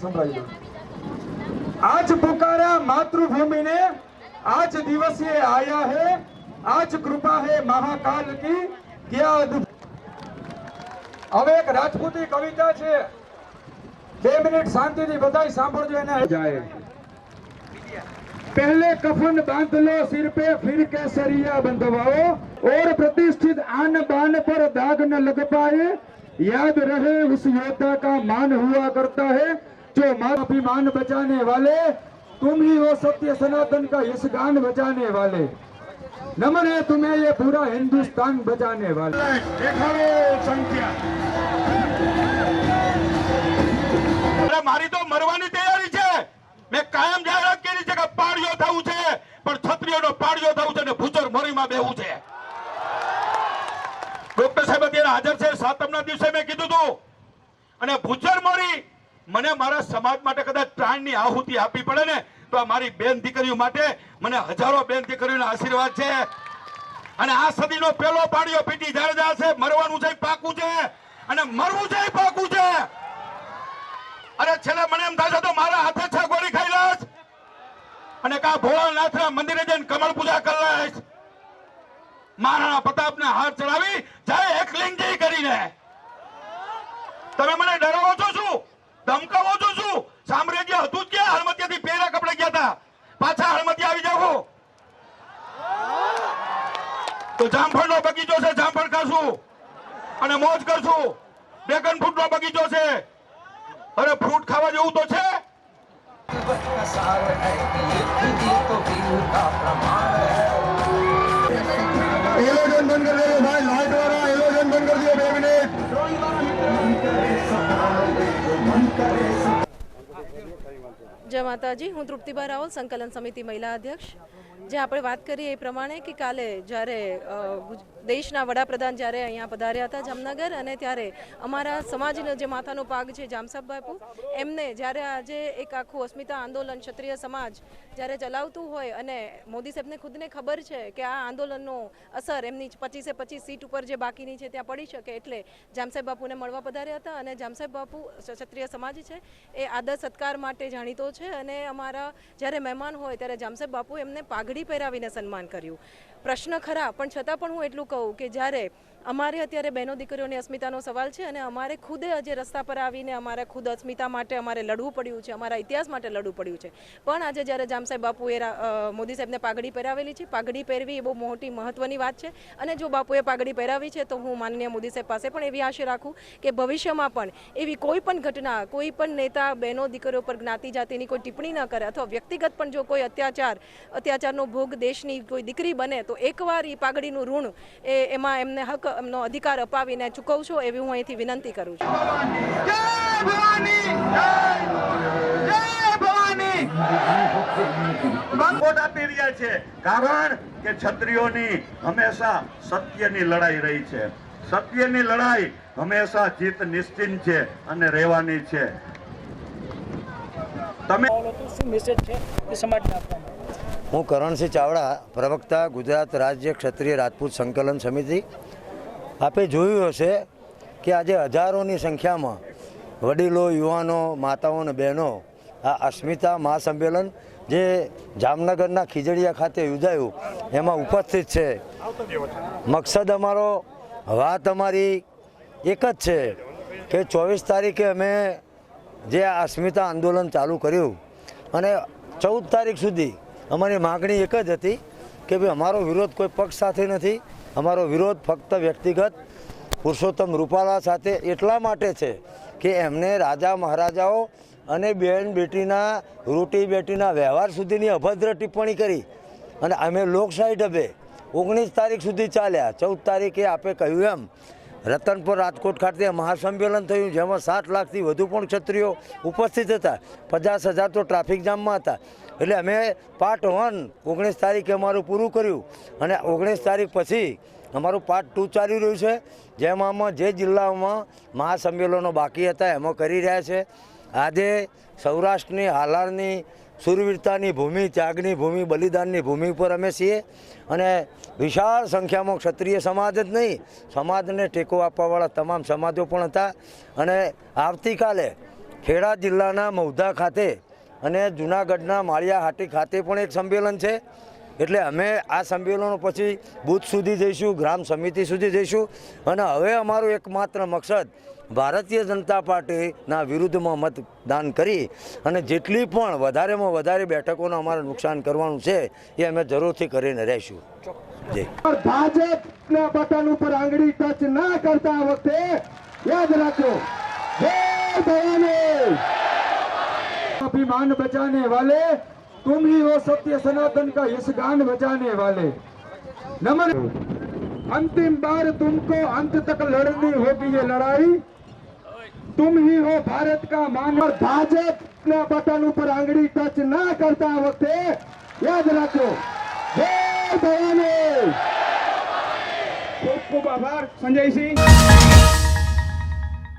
સંભળાવી દઉં आज पुकारा मातृभूमि ने आज दिवस ये आया है आज कृपा है महाकाल की क्या अद्भुत હવે એક રાજપૂતી કવિતા છે બે મિનિટ શાંતિથી બધાય સાંભળજો એને જાય पहले कफन बांध लो सिर पे फिर केसरिया बंधवाओ और प्रतिष्ठित आन बान पर दाग न लग पाए याद रहे उस योद्धा का मान हुआ करता है जो अभिमान बचाने वाले तुम ही हो सत्य सनातन का यश गान बचाने वाले नमन है तुम्हें ये पूरा हिंदुस्तान बचाने वाले દેખાડો સંખ્યા અરે મારી તો મરવાની તૈયારી છે મેં કાયમ જાહેરાત કરી છે કે પાડ્યો થવું છે પણ છત્રીઓનો પાડ્યો થવું છે ને ભૂચર મોરીમાં બેવું છે ડોક્ટર સાહેબ અત્યારે હાજર છે સાતમના દિવસે મેં કીધું હતું અને ભૂચર મોરી મને મારા સમાજ માટે કદાચ પ્રાણની આહુતિ આપવી પડે ને, તો મારી બેન દીકરીઓ માટે મને હજારો બેન દીકરીઓના આશીર્વાદ છે. અને આ સદીનો પેલો પાડ્યો પીટી જાડેજા છે, મરવાનું છે, પાકું છે, અને મરવું છે, પાકું છે. અરે છેલ્લે મને એમ થાય છે, તો મારા હાથે છે ગોળી ખાઈ લઈશ. અને કા ભોળાનાથના મંદિરે જઈને કમળ પૂજા કરી લઈશ. મહારાણા પ્રતાપને હાથ ચડાવી, જય એકલિંગજી કરીને. તમે મને શું ધમકાવો છું શું? સામ્રાજ્ય હતું જ ક્યાં હળમતિયાથી પહેલા કપડે ગયા હતા? પાછા હળમતિયા આવી જાવ તો જામફળનો બગીચો છે, જામફળ ખાશું. અને મોજ કરશું. ડ્રેગન ફ્રૂટ નો બગીચો છે. અરે ફ્રૂટ ખાવા જેવું તો છે. જય માતાજી. હું તૃપ્તિબા રાવલ સંકલન સમિતિ મહિલા અધ્યક્ષ. જે આપણે વાત કરીએ એ પ્રમાણે કે કાલે જ્યારે દેશના વડાપ્રધાન જ્યારે અહીંયા પધાર્યા હતા જામનગર અને ત્યારે અમારા સમાજનો જે માથાનો પાગ છે જામસાબ બાપુ, એમને જ્યારે આજે એક આખું અસ્મિતા આંદોલન ક્ષત્રિય સમાજ જ્યારે ચલાવતું હોય અને મોદી સાહેબને ખુદને ખબર છે કે આ આંદોલનનો અસર એમની પચીસે પચીસ સીટ ઉપર જે બાકીની છે ત્યાં પડી શકે એટલે જામસાહેબ બાપુને મળવા પધાર્યા હતા અને જામસાહેબ બાપુ ક્ષત્રિય સમાજ છે એ આદર સત્કાર માટે જાણીતો છે અને અમારા જ્યારે મહેમાન હોય ત્યારે જામસાહેબ બાપુ એમને પાઘડી પહેરાવીને સન્માન કર્યું. પ્રશ્ન ખરા પણ છતાં પણ હું એટલું કહું કે જ્યારે અમારે અત્યારે બહેનો દીકરીઓની અસ્મિતાનો સવાલ છે અને અમારે ખુદે આજે રસ્તા પર આવીને અમારે ખુદ અસ્મિતા માટે અમારે લડવું પડ્યું છે, અમારા ઇતિહાસ માટે લડવું પડ્યું છે. પણ આજે જ્યારે જામસાહેબ બાપુએ મોદી સાહેબને પાઘડી પહેરાવેલી છે, પાઘડી પહેરવી એ બહુ મોટી મહત્વની વાત છે અને જો બાપુએ પાઘડી પહેરાવી છે તો હું માનનીય મોદી સાહેબ પાસે પણ એવી આશા રાખું કે ભવિષ્યમાં પણ એવી કોઈ પણ ઘટના, કોઈ પણ નેતા, બહેનો, દીકરીઓ પર જ્ઞાતિ જાતિની કોઈ ટિપ્પણી ન કરે અથવા વ્યક્તિગત પણ જો કોઈ અત્યાચાર, અત્યાચારનો ભોગ દેશની કોઈ દીકરી બને તો એકવાર એ પાઘડીનું ઋણ એ, એમાં એમને હક એમનો અધિકાર અપાવીને ચૂકવશો એવી હું અહીંથી વિનંતી કરું છું. વોટ આપી રહ્યા છે. કારણ કે ક્ષત્રિયોની હંમેશા સત્યની લડાઈ રહી છે. સત્યની લડાઈ હંમેશા જીત નિશ્ચિત છે અને રહેવાની છે. તમે શું મેસેજ છે એ સમાજને આપવાનો હું કરણસિંહ ચાવડા પ્રવક્તા ગુજરાત રાજ્ય ક્ષત્રિય રાજપૂત સંકલન સમિતિ આપે જોયું હશે કે આજે હજારોની સંખ્યામાં વડીલો, યુવાનો, માતાઓ અને બહેનો આ અસ્મિતા મહાસંમેલન જે જામનગરના ખીજડીયા ખાતે યોજાયું, એમાં ઉપસ્થિત છે. મકસદ અમારો વાત અમારી એક જ છે કે ચોવીસ તારીખે અમે જે આ અસ્મિતા આંદોલન ચાલુ કર્યું અને ચૌદ તારીખ સુધી અમારી માગણી એક જ હતી કે ભાઈ અમારો વિરોધ કોઈ પક્ષ સાથે નથી અમારો વિરોધ ફક્ત વ્યક્તિગત પુરુષોત્તમ રૂપાલા સાથે એટલા માટે છે કે એમને રાજા મહારાજાઓ અને બેન બેટીના, રોટી બેટીના વ્યવહાર સુધીની અભદ્ર ટિપ્પણી કરી. અને અમે લોકશાહી ઢબે ઓગણીસ તારીખ સુધી ચાલ્યા. ચૌદ તારીખે આપે કહ્યું એમ રતનપુર રાજકોટ ખાતે મહાસંમેલન થયું, જેમાં સાત લાખથી વધુ પણ ક્ષત્રિયો ઉપસ્થિત હતા. પચાસ હજાર તો ટ્રાફિક જામમાં હતા. એટલે અમે પાર્ટ વન, ઓગણીસ તારીખે અમારું પૂરું કર્યું. અને ઓગણીસ તારીખ પછી અમારું પાર્ટ ટુ ચાલી રહ્યું છે, જેમાં જે જિલ્લાઓમાં મહાસંમેલનો બાકી હતા, એમાં કરી રહ્યા છે. આજે સૌરાષ્ટ્રની, હાલારની સુરવીરતાની ભૂમિ, ત્યાગની ભૂમિ, બલિદાનની ભૂમિ ઉપર અમે છીએ. અને વિશાળ સંખ્યામાં ક્ષત્રિય સમાજ જ નહીં, સમાજને ટેકો આપવાવાળા તમામ સમાજો પણ હતા. અને આવતીકાલે ખેડા જિલ્લાના મૌધા ખાતે અને જુનાગઢના માળિયા હાટી ખાતે પણ એક સંમેલન છે. એટલે અમે આ સંમેલનો પછી બૂથ સુધી જઈશું, ગ્રામ સમિતિ સુધી જઈશું. અને હવે અમારો એકમાત્ર મકસદ ભારતીય જનતા પાર્ટીના વિરુદ્ધમાં મતદાન કરી અને જેટલી પણ વધારેમાં વધારે બેઠકોને અમારે નુકસાન કરવાનું છે એ અમે જરૂરથી કરીને રહેશું. ભાજપના બટન ઉપર આંગળી ટચ ના કરતા વખતે યાદ રાખો અભિમાન બચાને વાલે तुम ही हो सत्य सनातन का इस गान बजाने वाले। नमन। अंतिम बार तुमको अंत तक लड़नी होगी ये लड़ाई। तुम ही हो भारत का मान। और भाजप अपना बटन ऊपर आंगड़ी टच ना करता वक्त। याद रखो। खूब खूब आभार, संजय सिंह।